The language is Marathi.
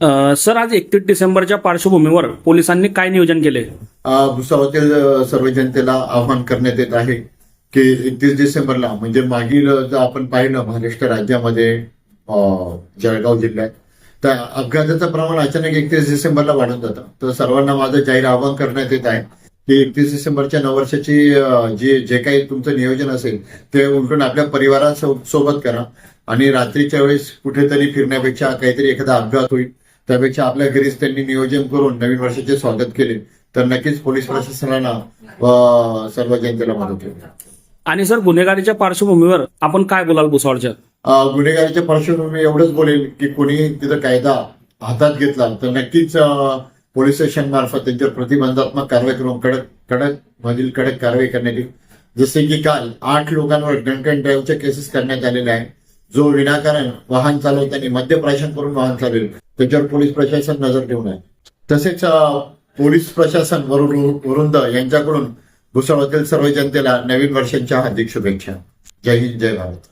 सर आज एकतीस डिसेंबरच्या पार्श्वभूमीवर पोलिसांनी काय नियोजन केले? अ, सर्व जनतेला आवाहन करण्यात येत आहे की एकतीस डिसेंबरला म्हणजे मागील जर आपण पाहिलं महाराष्ट्र राज्यामध्ये जळगाव जिल्ह्यात तर अपघाताचं प्रमाण अचानक एकतीस डिसेंबरला वाढत जातं तर सर्वांना माझं जाहीर आवाहन करण्यात येत आहे की एकतीस डिसेंबरच्या नववर्षाची जे जे काही तुमचं नियोजन असेल ते उलटून आपल्या परिवारासोबत करा आणि रात्रीच्या वेळेस कुठेतरी फिरण्यापेक्षा काहीतरी एखादा अपघात होईल. त्यापेक्षा आपल्या घरीच त्यांनी नियोजन करून नवीन वर्षाचे स्वागत केले तर नक्कीच पोलीस प्रशासनाला सर्व जनतेला मदत होईल. आणि सर गुन्हेगारीच्या पार्श्वभूमीवर आपण काय बोलाल भुसावळच्या? गुन्हेगारीच्या पार्श्वभूमी एवढंच बोलेल की कोणी तिथं कायदा हातात घेतला तर नक्कीच पोलीस स्टेशन मार्फत त्यांच्यावर प्रतिबंधात्मक कारवाई करून कडक कडक मधील कडक कारवाई करण्यात येईल. जसे की काल आठ लोकांवर ड्रंक अँड ड्राईव्हच्या केसेस करण्यात आलेल्या आहे जो विनाकारण वाहन चालवताना मद्यप्राशन करून वाहन चालवेल. त्याच्यावर पोलीस प्रशासन नजर ठेवून आहे. तसेच पोलीस प्रशासन वरुण वरुंद यांच्याकडून भुसावळातील सर्व जनतेला नवीन वर्षांच्या हार्दिक शुभेच्छा. जय हिंद जय भारत.